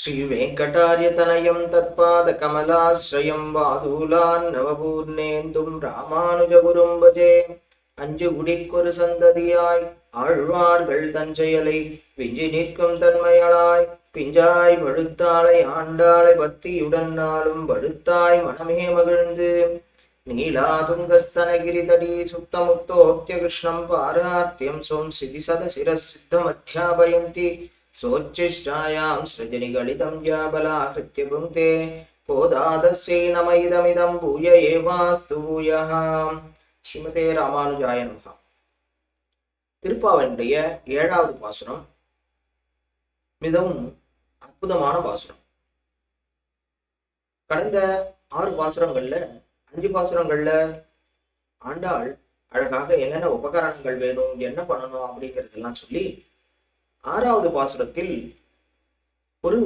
श्रीवेङ्कटार्यतनयं तत्पादकमलाश्रयं வாதூலான் நவபூர்ணேந்தும் ராமானுஜகுரும் பஜே அஞ்சு குடிக்கொரு சந்ததியாய் ஆழ்வார்கள் தஞ்சையலை விஞ்சி நிற்கும் தன்மையளாய் பிஞ்சாய் பழுத்தாளை ஆண்டாளை பக்தியுடன் நாளும் பழுத்தாய் மனமே மகிழ்ந்து நீலாதுங்கஸ்தனகிரிதடி சுத்தமுக்தோக்திய கிருஷ்ணம் பாரார்த்தியம் சோம் சிதி சத சிரசித்தமத்தியாபயந்தி सोच्चिष्टायां सृजनिगलितं जाबलाकृत्य भुङ्क्ते கோதாதஸ்யை நம இதமிதம் பூய ஏவாஸ்து பூயः ஸ்ரீமதே ராமானுஜாய நமகா திருப்பாவனுடைய ஏழாவது பாசுரம் மிகவும் அற்புதமான பாசுரம் கடந்த ஆறு பாசுரங்கள்ல அஞ்சு பாசுரங்கள்ல ஆண்டாள் அழகாக என்னென்ன உபகரணங்கள் வேணும் என்ன பண்ணணும் அப்படிங்கிறதெல்லாம் சொல்லி ஆறாவது பாசுரத்தில் ஒரு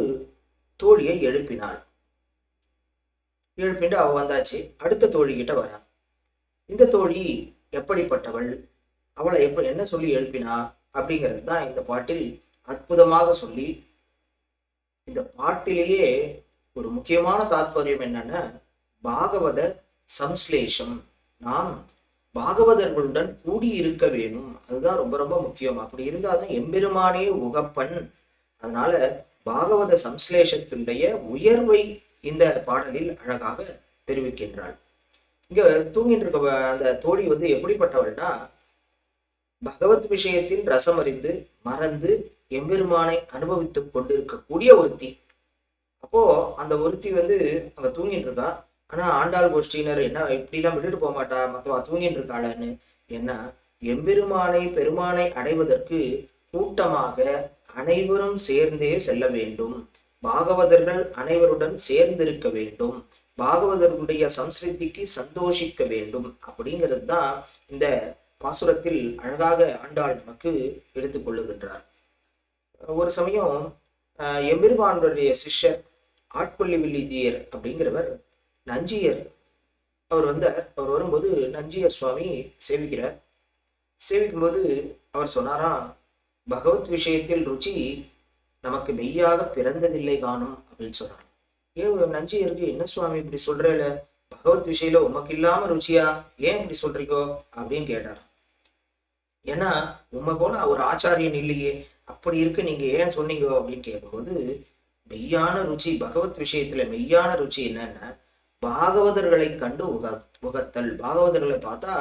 தோழியை எழுப்பினாள். எழுப்பிட்டு அவ வந்தாச்சு. அடுத்த தோழி கிட்ட வரா. இந்த தோழி எப்படிப்பட்டவள்? அவளை எப்ப என்ன சொல்லி எழுப்பினா? அப்படிங்கிறது தான் இந்த பாட்டில் அற்புதமாக சொல்லி இந்த பாட்டிலேயே ஒரு முக்கியமான தாத்பரியம் என்னன்னா பாகவத சம்ஸ்லேஷம். நாம் பாகவதர்களுடன் கூடி இருக்க வேணும். அதுதான் ரொம்ப ரொம்ப முக்கியம். அப்படி இருந்தாதான் எம்பெருமானே உகப்பன். அதனால பாகவத சம்ஸ்லேஷத்தினுடைய உயர்வை இந்த பாடலில் அழகாக தெரிவிக்கின்றாள். இங்க தூங்கிட்டு இருக்க அந்த தோழி வந்து எப்படிப்பட்டவள்னா பகவத் விஷயத்தின் ரசம் அறிந்து மறந்து எம்பெருமானை அனுபவித்துக் கொண்டிருக்கக்கூடிய ஒருத்தி. அப்போ அந்த ஒருத்தி வந்து அங்க தூங்கிட்டு இருக்கா. ஆனால் ஆண்டாள் கோஷ்டியினர் என்ன இப்படிலாம் விட்டுட்டு போக மாட்டா மத்தவா தூங்கிட்டு இருக்காளன்னு? என்ன எம்பெருமானை பெருமானை அடைவதற்கு கூட்டமாக அனைவரும் சேர்ந்தே செல்ல வேண்டும். பாகவதர்கள் அனைவருடன் சேர்ந்திருக்க வேண்டும். பாகவதர்களுடைய சம்ஸ்கிருதிக்கு சந்தோஷிக்க வேண்டும். அப்படிங்கிறது தான் இந்த பாசுரத்தில் அழகாக ஆண்டாள் நமக்கு எடுத்துக் கொள்ளுகின்றார். ஒரு சமயம் எம்பெருமானுடைய சிஷ்யர் ஆட்பள்ளி வில்லிஜியர் அப்படிங்கிறவர் நஞ்சியர். அவர் வந்தார் அவர் வரும்போது நஞ்சியர் சுவாமி சேவிக்கிறார். சேவிக்கும்போது அவர் சொன்னாராம் பகவத் விஷயத்தில் ருச்சி நமக்கு மெய்யாக பிறந்ததில்லை காணும் அப்படின்னு சொன்னார். ஏன் நஞ்சியருக்கு என்ன சுவாமி இப்படி சொல்றேல? பகவத் விஷயில உமக்கு இல்லாம ருச்சியா? ஏன் இப்படி சொல்றீங்கோ? அப்படின்னு கேட்டார். ஏன்னா உண்மை போல ஒரு ஆச்சாரியன் இல்லையே. அப்படி இருக்கு நீங்க ஏன் சொன்னீங்க? அப்படின்னு கேட்கும்போது மெய்யான ருச்சி பகவத் விஷயத்துல மெய்யான ருச்சி என்னன்னா பாகவதர்களை கண்டு உக உகத்தல். பாகவதர்களை பார்த்தா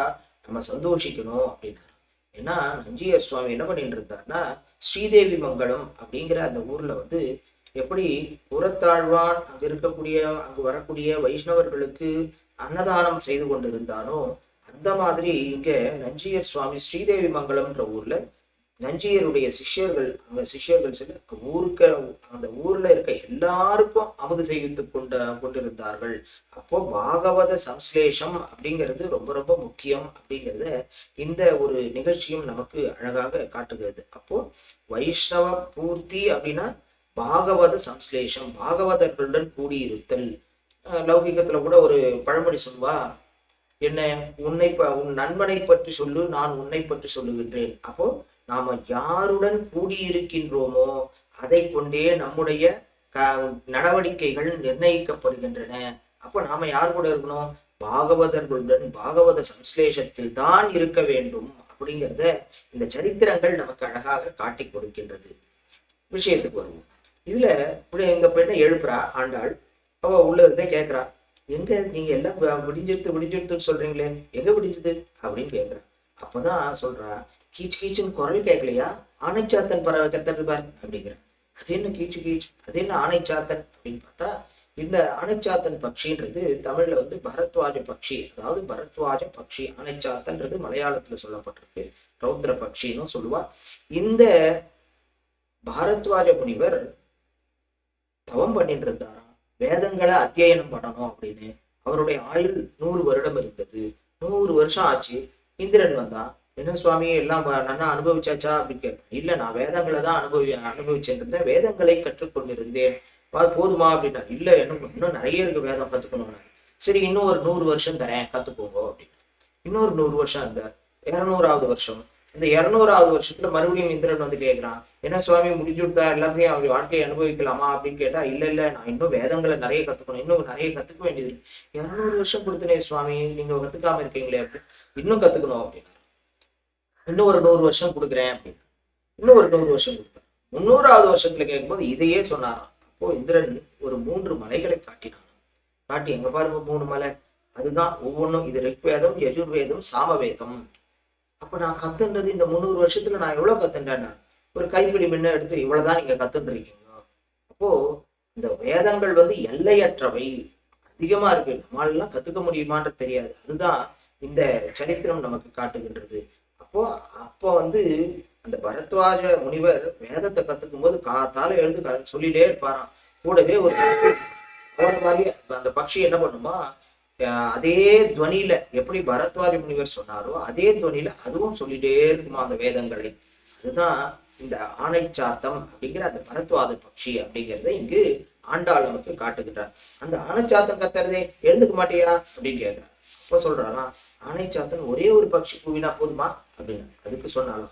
நம்ம சந்தோஷிக்கணும் அப்படின்னாரு ஏன்னா நஞ்சியர் சுவாமி என்ன பண்ணிட்டு இருந்தாருன்னா ஸ்ரீதேவி மங்கலம் அப்படிங்கிற அந்த ஊர்ல வந்து எப்படி புறத்தாழ்வான் அங்க இருக்கக்கூடிய அங்கு வரக்கூடிய வைஷ்ணவர்களுக்கு அன்னதானம் செய்து கொண்டிருந்தானோ அந்த மாதிரி இங்க நஞ்சியர் சுவாமி ஸ்ரீதேவி மங்கலம்ன்ற ஊர்ல நஞ்சியருடைய சிஷ்யர்கள் அங்க சிஷ்யர்கள் சில ஊருக்கு அந்த ஊர்ல இருக்க எல்லாருக்கும் அமுது செய்வித்து கொண்ட கொண்டிருந்தார்கள். அப்போ பாகவத சம்ஸ்லேஷம் அப்படிங்கிறது ரொம்ப ரொம்ப முக்கியம் அப்படிங்கிறத இந்த ஒரு நிகழ்ச்சியும் நமக்கு அழகாக காட்டுகிறது. அப்போ வைஷ்ணவ பூர்த்தி அப்படின்னா பாகவத சம்ஸ்லேஷம் பாகவதர்களுடன் கூடியிருத்தல். லௌகிகத்துல கூட ஒரு பழமொழி சொல்வா என்ன உன்னை உன் நண்பனை பற்றி சொல்லு நான் உன்னை பற்றி சொல்லுகின்றேன். அப்போ நாம யாருடன் கூடியிருக்கின்றோமோ அதை கொண்டே நம்முடைய க நடவடிக்கைகள் நிர்ணயிக்கப்படுகின்றன. அப்போ நாம யார் கூட இருக்கணும்? பாகவதர்களுடன் பாகவத சம்ஸ்லேஷத்தில் தான் இருக்க வேண்டும் அப்படிங்கிறத இந்த சரித்திரங்கள் நமக்கு அழகாக காட்டி கொடுக்கின்றது. விஷயத்துக்கு வருவோம். இதுல இப்படி எங்க பெண்ணை எழுப்புறா? ஆண்டாள். அவ உள்ள இருந்தே கேட்கிறா எங்க? நீங்க எல்லாம் விடிஞ்சிருத்து விடிஞ்சிருத்துன்னு சொல்றீங்களே. எங்க விடிஞ்சது? அப்படின்னு கேட்கிறா அப்பதான் சொல்றா கீச் கீச்சுன்னு குரல் கேட்கலையா ஆனைச்சாத்தன் பறவை கத்துறது பாரு அப்படிங்கிற. அது என்ன கீச்சு கீச்? அது என்ன ஆனைச்சாத்தன் அப்படின்னு பார்த்தா இந்த அணைச்சாத்தன் பக்ஷின்றது தமிழ்ல வந்து பரத்வாஜ பக்ஷி அதாவது பரத்வாஜ பக்ஷி அணைச்சாத்தன்றது மலையாளத்துல சொல்லப்பட்டிருக்கு. ரௌத்ர பக்ஷின்னு சொல்லுவா. இந்த பாரத்வாஜ முனிவர் தவம் பண்ணிட்டு இருந்தாரா வேதங்களை அத்தியனம் பண்ணணும் அப்படின்னு. அவருடைய ஆயுள் நூறு வருடம் இருந்தது. நூறு வருஷம் ஆச்சு. இந்திரன் வந்தான். என்ன சுவாமி எல்லாம் நல்லா அனுபவிச்சாச்சா அப்படின்னு கேட்க இல்ல நான் வேதங்களை தான் அனுபவி அனுபவிச்சேன் இருந்தேன். வேதங்களை கற்றுக்கொண்டிருந்தேன். போதுமா அப்படின்னா இல்ல இன்னும் இன்னும் நிறைய இருக்கு வேதம் கத்துக்கணும் சரி இன்னும் ஒரு நூறு வருஷம் தரேன் கத்துக்கோங்க அப்படின்னு. இன்னொரு நூறு வருஷம் இருந்தார் இருநூறாவது வருஷம். இந்த இருநூறாவது வருஷத்துல மறுபடியும் இந்திரன் வந்து கேட்கிறான் என்ன சுவாமி முடிஞ்சுட்டா எல்லாத்தையும் அவர் வாழ்க்கையை அனுபவிக்கலாமா அப்படின்னு கேட்டா இல்ல இல்ல நான் இன்னும் வேதங்களை நிறைய கத்துக்கணும். இன்னும் நிறைய கத்துக்க வேண்டியது இரநூறு இருநூறு வருஷம் கொடுத்தனே சுவாமி நீங்க கத்துக்காம இருக்கீங்களே அப்படின்னு. இன்னும் கத்துக்கணும் அப்படின்னு. இன்னும் ஒரு நூறு வருஷம் கொடுக்குறேன் அப்படின்னு. இன்னும் ஒரு நூறு வருஷம் கொடுத்தார் முந்நூறாவது வருஷத்துல கேட்கும்போது இதையே சொன்னாராம். அப்போ இந்திரன் ஒரு மூன்று மலைகளை காட்டினான். காட்டி எங்க பாருங்க மூணு மலை? அதுதான் ஒவ்வொன்றும் இது ரிக்வேதம் யஜுர்வேதம் சாமவேதம். அப்ப நான் கத்துன்றது இந்த முந்நூறு வருஷத்துல நான் எவ்வளவு கத்துட்டேன் ஒரு கைப்பிடி முன்ன எடுத்து இவ்வளவுதான் நீங்க கத்துட்டுருக்கீங்க அப்போ இந்த வேதங்கள் வந்து எல்லையற்றவை. அதிகமா இருக்கு. நம்மளால கத்துக்க முடியுமான்றது தெரியாது. அதுதான் இந்த சரித்திரம் நமக்கு காட்டுகின்றது. அப்போ அப்போ வந்து அந்த பரத்வாஜ முனிவர் வேதத்தை கத்துக்கும் போது காத்தால எழுந்து க- சொல்லிட்டே இருப்பாராம். கூடவே ஒரு அந்த பக்ஷி என்ன பண்ணுமா அஹ் அதே துவனியில எப்படி பரத்வாஜ முனிவர் சொன்னாரோ அதே துவனியில அதுவும் சொல்லிட்டே இருக்குமா அந்த வேதங்களை. அதுதான் இந்த ஆணை சாத்தம் அப்படிங்கிற அந்த பரத்வாத பக்ஷி அப்படிங்கிறத இங்கு ஆண்டாள் நமக்கு காட்டுகின்றார். அந்த ஆணைச்சாத்தம் கத்துறதே எழுந்துக்க மாட்டியா அப்படின்னு கேட்கிறார். அப்ப சொல்றாராம் ஆணைச்சாத்தன் ஒரே ஒரு பட்சி கூவினா போதுமா? அப்படின்னு. அதுக்கு சொன்னாலும்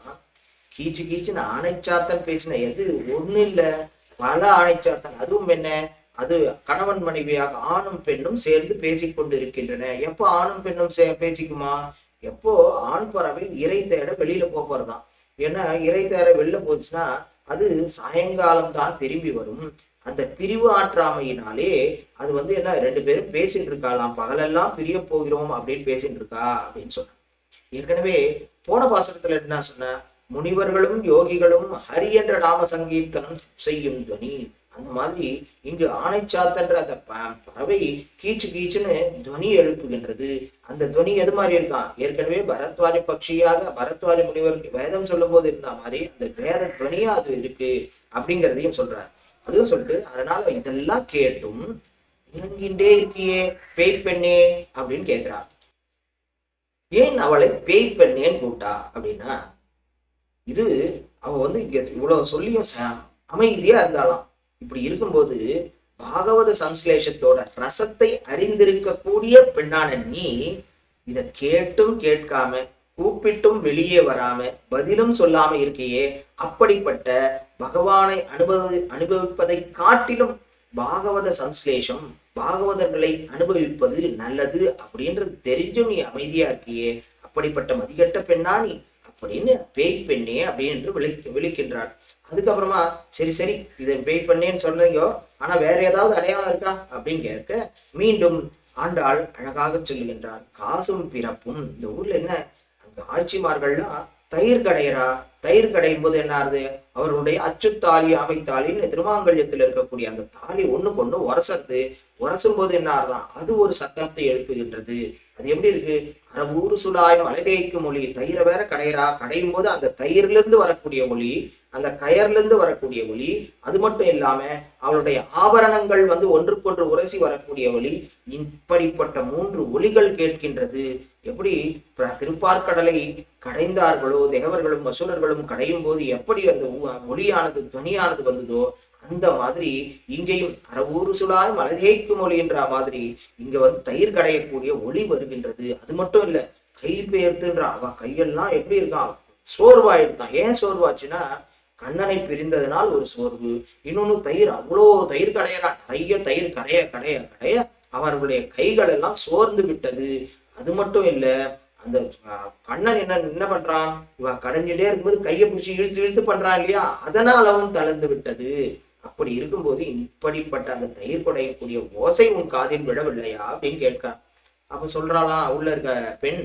கீச்சு கீச்சுன்னு ஆணைச்சாத்தன் பேசின எது? ஒண்ணு இல்ல. பல ஆணைச்சாத்தன் அதுவும் என்ன? அது கணவன் மனைவியாக ஆணும் பெண்ணும் சேர்ந்து பேசிக்கொண்டு இருக்கின்றன எப்போ ஆணும் பெண்ணும் சே பேசிக்குமா? எப்போ ஆண் பறவை இறை தேட வெளியில போக போறதாம். ஏன்னா இறை தேட வெளில போச்சுன்னா அது சாயங்காலம் தான் திரும்பி வரும். அந்த பிரிவு ஆற்றாமையினாலே அது வந்து என்ன ரெண்டு பேரும் பேசிட்டு இருக்காளாம். பகலெல்லாம் பிரிய போகிறோம் அப்படின்னு பேசிட்டு இருக்கா அப்படின்னு சொன்னான் ஏற்கனவே போன பாசனத்துல என்ன சொன்ன? முனிவர்களும் யோகிகளும் ஹரி என்ற நாம சங்கீர்த்தனம் செய்யும் துவனி அந்த மாதிரி இங்கு ஆணைச்சாத்தன்ற அந்த ப- பறவை கீச்சு கீச்சுன்னு துவனி எழுப்புகின்றது. அந்த துவனி எது மாதிரி இருக்கான் ஏற்கனவே பரத்வாஜ பக்ஷியாக பரத்வாஜ முனிவர் வேதம் சொல்லும் போது இருந்த மாதிரி அந்த வேத துவனியா அது இருக்கு அப்படிங்கிறதையும் சொல்றாரு. அதுவும் சொல்லிட்டு அதனால இதெல்லாம் கேட்டும் இங்கின்றே இருக்கியே பேய் பெண்ணே அப்படின்னு கேட்கிறா. ஏன் அவளை பேய் பெண்ணேன்னு கூட்டா அப்படின்னா இது அவ வந்து இங்க இவ்வளவு சொல்லியும் அமைதியா இருந்தாலாம். இப்படி இருக்கும்போது பாகவத சம்ஸ்லேஷத்தோட ரசத்தை அறிந்திருக்கக்கூடிய பெண்ணான நீ இதை கேட்டும் கேட்காம கூப்பிட்டும் வெளியே வராம பதிலும் சொல்லாம இருக்கையே அப்படிப்பட்ட பகவானை அனுபவி அனுபவிப்பதை காட்டிலும் பாகவத சம்ஸ்லேஷம் பாகவதர்களை அனுபவிப்பது நல்லது அப்படின்றது தெரிஞ்சும் நீ அமைதியா இருக்கியே அப்படிப்பட்ட மதிகட்ட பெண்ணா நீ? அப்படின்னு பேய் பெண்ணே அப்படின்னு விளி விழிக்கின்றார் அதுக்கப்புறமா சரி சரி இதை பேய் பெண்ணேன்னு சொன்னீங்க ஆனா வேற ஏதாவது அடையாளம் இருக்கா? அப்படின்னு கேட்க மீண்டும் ஆண்டாள் அழகாக சொல்லுகின்றார். காசும் பிறப்பும் இந்த ஊர்ல என்ன? அங்க ஆட்சிமார்கள்லாம் தயிர் கடையிறா தயிர் கடையும் போது என்ன ஆகுது அவருடைய அச்சுத்தாலி அமைத்தாலின்னு திருமாங்கல்யத்தில் இருக்கக்கூடிய அந்த தாலி ஒண்ணுக்கு ஒண்ணு உரசத்து உரசும் போது என்ன ஆகுதான் அது ஒரு சத்தத்தை எழுப்புகின்றது. அது எப்படி இருக்கு? அரவூறு சுடாய் மலைதேய்க்கு மொழி. தயிரை வேற கடையரா? கடையும் போது அந்த தயிர்ல இருந்து வரக்கூடிய ஒளி அந்த கயர்ல இருந்து வரக்கூடிய ஒளி அது மட்டும் இல்லாம அவளுடைய ஆபரணங்கள் வந்து ஒன்றுக்கொன்று உரசி வரக்கூடிய ஒளி இப்படிப்பட்ட மூன்று ஒளிகள் கேட்கின்றது. எப்படி? திருப்பார்கடலை கடைந்தார்களோ தேவர்களும் வசூலர்களும் கடையும் போது எப்படி அந்த மொழியானது ஒளியானது வந்ததோ அந்த மாதிரி இங்கேயும் அறவூறு சுழாய் மலகேய்க்கு ஒளி என்ற மாதிரி இங்க வந்து தயிர் கடையக்கூடிய ஒளி வருகின்றது. அது மட்டும் இல்ல கை பெயர்த்துன்ற அவ கையெல்லாம் எப்படி இருக்கான் சோர்வாயிடுதான் ஏன் சோர்வாச்சுன்னா கண்ணனை பிரிந்ததனால் ஒரு சோர்வு. இன்னொன்னு தயிர் அவ்வளோ தயிர் கடையறான் நிறைய தயிர் கடைய கடைய கடைய அவர்களுடைய கைகள் எல்லாம் சோர்ந்து விட்டது. அது மட்டும் இல்லை அந்த கண்ணன் என்ன என்ன பண்றான்? இவன் கடைஞ்சிட்டே இருக்கும்போது கையை பிடிச்சி இழுத்து இழுத்து பண்றான் இல்லையா? அதனால் அவன் தளர்ந்து விட்டது. அப்படி இருக்கும்போது இப்படிப்பட்ட அந்த தயிர் குடையக்கூடிய ஓசை உன் காதில் விழவில்லையா? அப்படின்னு கேட்க அப்ப சொல்றாளாம் உள்ள இருக்க பெண்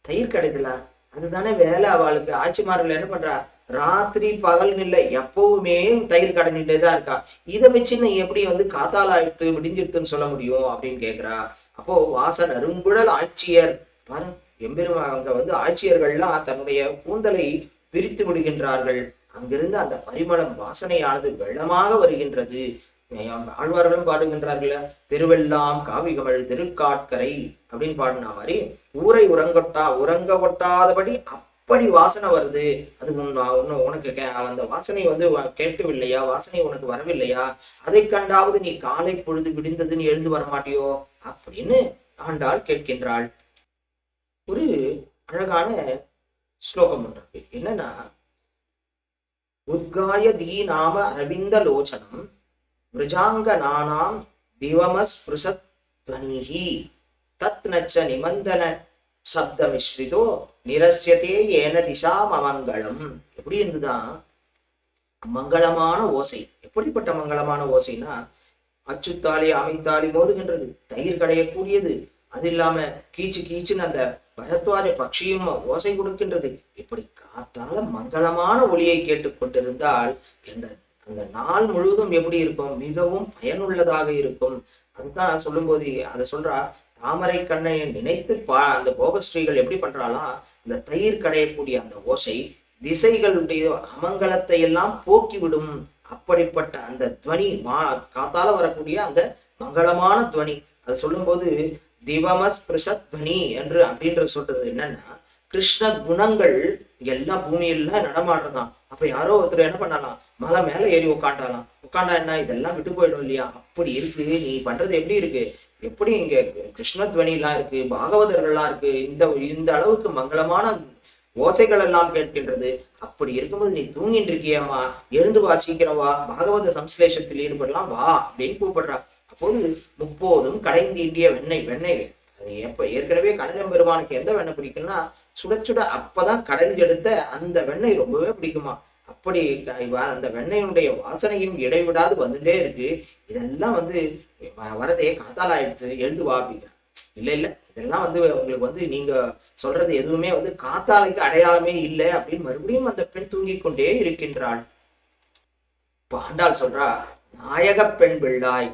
தயிர் கிடைக்கல. அதுதானே வேலை அவளுக்கு. ஆட்சிமார்கள் என்ன பண்றா? ராத்திரி பகல் இல்லை எப்பவுமே தயிர் கடைஞ்சிட்டே தான் இருக்கா. இதை வச்சு நீ எப்படி வந்து காத்தால் ஆயிடுத்து விடிஞ்சிருத்துன்னு சொல்ல முடியும்? அப்படின்னு கேக்குறா அப்போ வாசன் அருங்குழல் ஆட்சியர் பாரு எம்பெருமா அங்க வந்து ஆட்சியர்கள்லாம் தன்னுடைய கூந்தலை பிரித்து விடுகின்றார்கள். அங்கிருந்து அந்த பரிமளம் வாசனையானது வெள்ளமாக வருகின்றது. ஆழ்வார்களும் பாடுகின்றார்கள் திருவெல்லாம் காவிகமழ் திருக்காட்கரை அப்படின்னு பாடின மாதிரி ஊரை உறங்கொட்டா உறங்க ஒட்டாதபடி அப்படி வாசனை வருது. அது உன் உனக்கு கே- அந்த வாசனை வந்து கேட்கவில்லையா? வாசனை உனக்கு வரவில்லையா? அதை கண்டாவது நீ காலை பொழுது விடிந்ததுன்னு எழுந்து வரமாட்டியோ? அப்படின்னு ஆண்டாள் கேட்கின்றாள். ஒரு அழகான ஸ்லோகம் ஒன்று இருக்கு. என்னன்னா உத்காய தீநாம அரவிந்த லோச்சனம் மிருஜாங்க நானாம் திவமஸ்பிருசத் துவனிஹி தத் நச்ச நிமந்தன சப்தமிஸ்ரிதோ நிரஸ்யத்தே ஏன திசா அமங்கலம் எப்படி இருந்துதான் மங்களமான ஓசை. எப்படிப்பட்ட மங்களமான ஓசைனா அச்சுத்தாலி அமைத்தாலி மோதுகின்றது. தயிர் கடையக்கூடியது. அது இல்லாம கீச்சு கீச்சுன்னு அந்த பரத்வாஜ பட்சியும் ஓசை கொடுக்கின்றது. இப்படி காத்தால மங்களமான ஒளியை கேட்டுக்கொண்டிருந்தால் இந்த அந்த நாள் முழுவதும் எப்படி இருக்கும்? மிகவும் பயனுள்ளதாக இருக்கும். அதுதான் சொல்லும்போது அதை சொல்றா தாமரை கண்ணையை நினைத்து பா அந்த போகஸ்ரீகள் எப்படி பண்றாலாம் இந்த தயிர் கடையக்கூடிய அந்த ஓசை திசைகளுடைய அமங்கலத்தை எல்லாம் போக்கிவிடும். அப்படிப்பட்ட அந்த துவனி மா காத்தால வரக்கூடிய அந்த மங்களமான துவனி. அது சொல்லும்போது திவமஸ்பிருஷத்வனி என்று அப்படின்ற சொல்றது என்னன்னா கிருஷ்ண குணங்கள் எல்லாம் பூமியில நடமாடுறதான் அப்ப யாரோ ஒருத்தர் என்ன பண்ணலாம்? மலை மேல ஏறி உட்காண்டாலாம் உட்காண்டா என்ன? இதெல்லாம் விட்டு போயிடும் இல்லையா? அப்படி இருக்கு. நீ பண்றது எப்படி இருக்கு? எப்படி இங்க கிருஷ்ணத்வனி எல்லாம் இருக்கு? பாகவதர்கள்லாம் இருக்கு? இந்த இந்த அளவுக்கு மங்களமான ஓசைகள் எல்லாம் கேட்கின்றது. அப்படி இருக்கும்போது நீ தூங்கிட்டு இருக்கியம்மா எழுந்து வா சீக்கிரம் வா. பாகவத சம்ஸ்லேஷத்தில் ஈடுபடலாம். வா அப்படின்னு கூப்பிடுறா. அப்போது முப்போதும் கடைந்தீண்டிய வெண்ணெய் வெண்ணெய். அது எப்ப ஏற்கனவே கணிதம் பெருமானுக்கு எந்த வெண்ணெய் பிடிக்கும்னா சுட சுட அப்பதான் கடைஞ்சு எடுத்த அந்த வெண்ணெய் ரொம்பவே பிடிக்குமா. அப்படி அந்த வெண்ணெயினுடைய வாசனையும் இடைவிடாது வந்துட்டே இருக்கு. இதெல்லாம் வந்து வ- வரதே காத்தால் ஆயிடுச்சு எழுந்து வா அப்படிங்கிறான் இல்ல இல்ல இதெல்லாம் வந்து உங்களுக்கு வந்து நீங்க சொல்றது எதுவுமே வந்து காத்தாலைக்கு அடையாளமே இல்லை அப்படின்னு மறுபடியும் அந்த பெண் தூங்கிக் கொண்டே இருக்கின்றாள். பாண்டாள் சொல்றா நாயக பெண் பிள்ளாய்.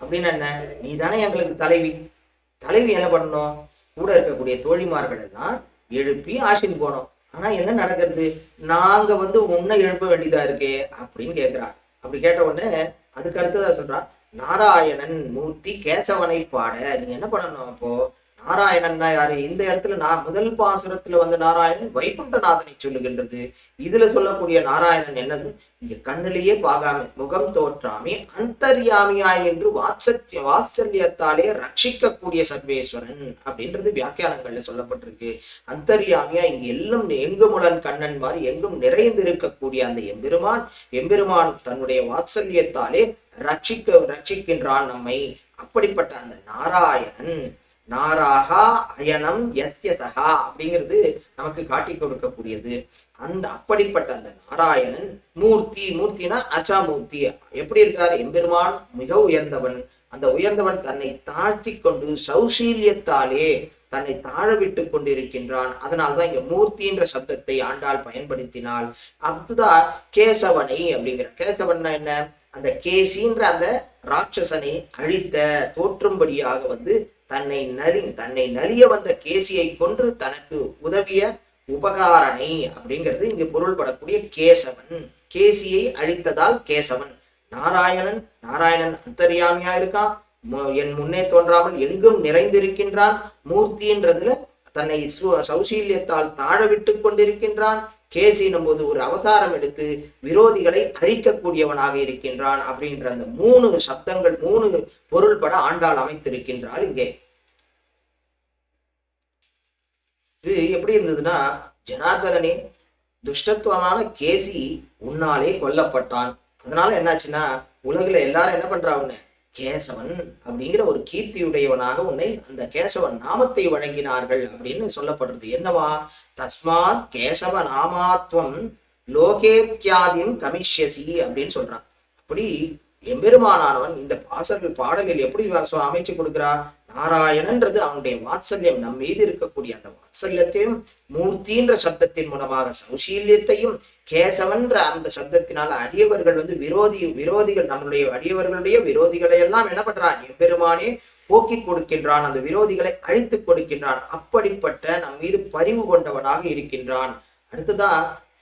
அப்படின்னு என்ன? நீ தானே எங்களுக்கு தலைவி. தலைவி என்ன பண்ணணும்? கூட இருக்கக்கூடிய தோழிமார்களை தான் எழுப்பி ஆசின் போனோம் ஆனா என்ன நடக்கிறது? நாங்க வந்து உன்னை எழுப்ப வேண்டியதா இருக்கே அப்படின்னு கேக்குறா. அப்படி கேட்ட உடனே அதுக்கு அடுத்ததா சொல்றான் நாராயணன் மூர்த்தி கேசவனை பாட. நீ என்ன பண்ணணும் அப்போ? நாராயணன்னா யாரு இந்த இடத்துல நான் முதல் பாசுரத்துல வந்த நாராயணன் வைகுண்டநாதனை சொல்லுகின்றது. இதுல சொல்லக்கூடிய நாராயணன் என்னது? இங்க கண்ணிலேயே பார்க்காம முகம் தோற்றாமே அந்தர்யாமியாய் என்று வாத்சல்ய வாத்சல்யத்தாலே ரட்சிக்கக்கூடிய சர்வேஸ்வரன் அப்படின்றது வியாக்கியானங்கள்ல சொல்லப்பட்டிருக்கு. அந்தர்யாமியா இங்க எல்லாம் எங்குமுலன் கண்ணன் மாதிரி எங்கும் நிறைந்திருக்கக்கூடிய அந்த எம்பெருமான் எம்பெருமான் தன்னுடைய வாத்சல்யத்தாலே ரட்சிக்க ரட்சிக்கின்றான் நம்மை. அப்படிப்பட்ட அந்த நாராயணன் நாராகா அயனம் எஸ்ய சகா அப்படிங்கிறது நமக்கு காட்டி கொடுக்கக்கூடியது. அந்த அப்படிப்பட்ட அந்த நாராயணன் மூர்த்தி மூர்த்தினா அச்சாமூர்த்தி எப்படி இருக்கார் எம்பெருமான் மிக உயர்ந்தவன். அந்த உயர்ந்தவன் தன்னை தாழ்த்தி கொண்டு சௌசீல்யத்தாலே தன்னை தாழ விட்டு கொண்டிருக்கின்றான். அதனால்தான் இங்க மூர்த்தின்ற சப்தத்தை ஆண்டால் பயன்படுத்தினாள். அதுதான் கேசவனை அப்படிங்கிற கேசவன்னா என்ன? அந்த கேசின்ற அந்த ராட்சசனை அழித்த தோற்றும்படியாக வந்து தன்னை நலி தன்னை நலிய வந்த கேசியை கொன்று தனக்கு உதவிய உபகாரணை அப்படிங்கிறது இங்கு பொருள்படக்கூடிய கேசவன். கேசியை அழித்ததால் கேசவன். நாராயணன் நாராயணன் அந்தர்யாமியா இருக்கான் என் முன்னே தோன்றாமல் எங்கும் நிறைந்திருக்கின்றான். மூர்த்தின்றதுல தன்னை சௌசீல்யத்தால் தாழ விட்டு கொண்டிருக்கின்றான். கேசினும் போது ஒரு அவதாரம் எடுத்து விரோதிகளை அழிக்கக்கூடியவனாக இருக்கின்றான் அப்படின்ற அந்த மூணு சப்தங்கள் மூணு பொருள்பட ஆண்டாள் அமைத்திருக்கின்றாள் இங்கே. இது எப்படி இருந்ததுன்னா ஜனார்தகனே துஷ்டத்துவமான கேசி உன்னாலே கொல்லப்பட்டான். அதனால என்னாச்சுன்னா உலகில எல்லாரும் என்ன பண்றா உன்னை? கேசவன் அப்படிங்கிற ஒரு கீர்த்தியுடையவனாக உன்னை அந்த கேசவன் நாமத்தை வழங்கினார்கள் அப்படின்னு சொல்லப்படுறது. என்னவா? தஸ்மாத் கேசவ நாமாத்வம் லோகேத்யாதியும் கமிஷ்யசி அப்படின்னு சொல்றான். அப்படி எம்பெருமானானவன் இந்த பாசல் பாடலில் எப்படி அமைச்சு கொடுக்கிறா? நாராயணன்றது அவனுடைய வாத்சல்யம். நம் மீது இருக்கக்கூடிய அந்த வாத்சல்யத்தையும் மூர்த்தின்ற சப்தத்தின் மூலமாக சௌசீல்யத்தையும் கேசவன்ற அந்த சப்தத்தினால அடியவர்கள் வந்து விரோதி விரோதிகள் நம்மளுடைய அடியவர்களுடைய விரோதிகளை எல்லாம் என்ன பண்றான்? எம்பெருமானே போக்கி கொடுக்கின்றான். அந்த விரோதிகளை அழித்து கொடுக்கின்றான். அப்படிப்பட்ட நம் மீது பரிவு கொண்டவனாக இருக்கின்றான். அடுத்ததா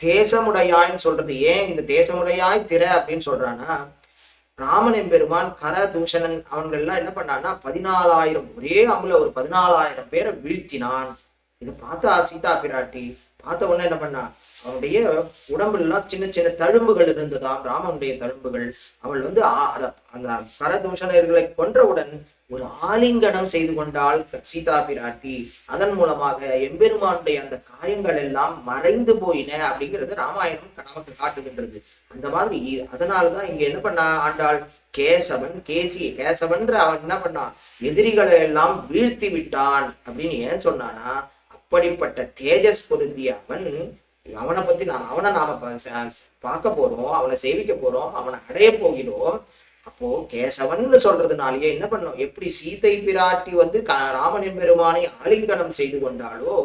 தேசமுடையாய்ன்னு சொல்றது. ஏன் இந்த தேசமுடையாய் திற அப்படின்னு சொல்றான்னா ராமன் பெருமான் கர தூஷணன் அவங்கள் எல்லாம் என்ன பண்ணான்னா பதினாலாயிரம் ஒரே அம்புல ஒரு பதினாலாயிரம் பேரை வீழ்த்தினான். இதை பார்த்தா சீதா பிராட்டி பார்த்த உடனே என்ன பண்ணா அவனுடைய உடம்புல எல்லாம் சின்ன சின்ன தழும்புகள் இருந்ததாம் ராமனுடைய தழும்புகள். அவள் வந்து ஆ- அத- அந்த கரதூஷணர்களை கொன்றவுடன் ஒரு ஆலிங்கனம் செய்து கொண்டாள் சீதா பிராட்டி அதன் மூலமாக எம்பெருமானுடைய அந்த காயங்கள் எல்லாம் மறைந்து போயின அப்படிங்கிறது ராமாயணம் நமக்கு காட்டுகின்றது. அந்த மாதிரி அதனாலதான் இங்க என்ன பண்ணா ஆண்டாள்? கேசவன் கேசி கேசவன்ற அவன் என்ன பண்ணான் எதிரிகளை எல்லாம் வீழ்த்தி விட்டான் அப்படின்னு ஏன் சொன்னானா? அப்படிப்பட்ட தேஜஸ் பொருந்திய அவன் அவனை பத்தி நான் அவனை நாம பார்க்க போறோம் அவனை சேவிக்க போறோம் அவனை அடைய போகிறோம் அப்போ கேசவன் சொல்றதுனாலயே என்ன பண்ணோம் எப்படி சீதை பிராட்டி வந்து ராமனின் பெருமானை ஆலிங்கனம் செய்து கொண்டாளோ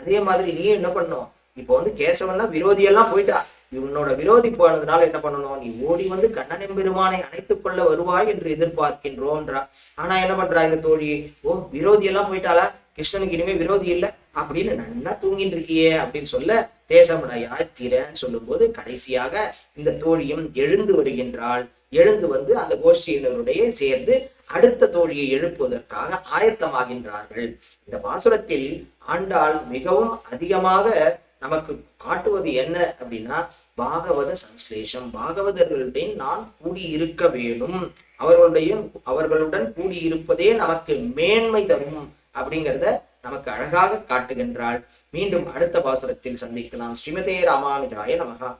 அதே மாதிரி நீ என்ன பண்ணும் இப்போ வந்து கேசவன்னா விரோதியெல்லாம் போயிட்டா. இவனோட விரோதி போனதுனால என்ன பண்ணணும்? நீ ஓடி வந்து கண்ணனின் பெருமானை அணைத்துக் கொள்ள வருவாய் என்று எதிர்பார்க்கின்றோன்றா. ஆனா என்ன பண்றா இந்த தோழி? ஓ விரோதி எல்லாம் போயிட்டாளா? கிருஷ்ணனுக்கு இனிமே விரோதி இல்லை. அப்படின்னு நல்லா தூங்கிட்டு இருக்கியே அப்படின்னு சொல்ல தேசமுடையாய் திறன்னு சொல்லும்போது கடைசியாக இந்த தோழியும் எழுந்து வருகின்றாள். எழுந்து வந்து அந்த கோஷ்டியினருடைய சேர்ந்து அடுத்த தோழியை எழுப்புவதற்காக ஆயத்தமாகின்றார்கள். இந்த பாசுரத்தில் ஆண்டாள் மிகவும் அதிகமாக நமக்கு காட்டுவது என்ன அப்படின்னா பாகவத சம்ஸ்லேஷம் பாகவதர்களுடன் நான் கூடியிருக்க வேணும் அவர்களுடைய அவர்களுடன் கூடியிருப்பதே நமக்கு மேன்மை தரும் அப்படிங்கிறத நமக்கு அழகாக காட்டுகின்றாள். மீண்டும் அடுத்த பாசுரத்தில் சந்திக்கலாம். ஸ்ரீமதே ராமானுஜாய நமகா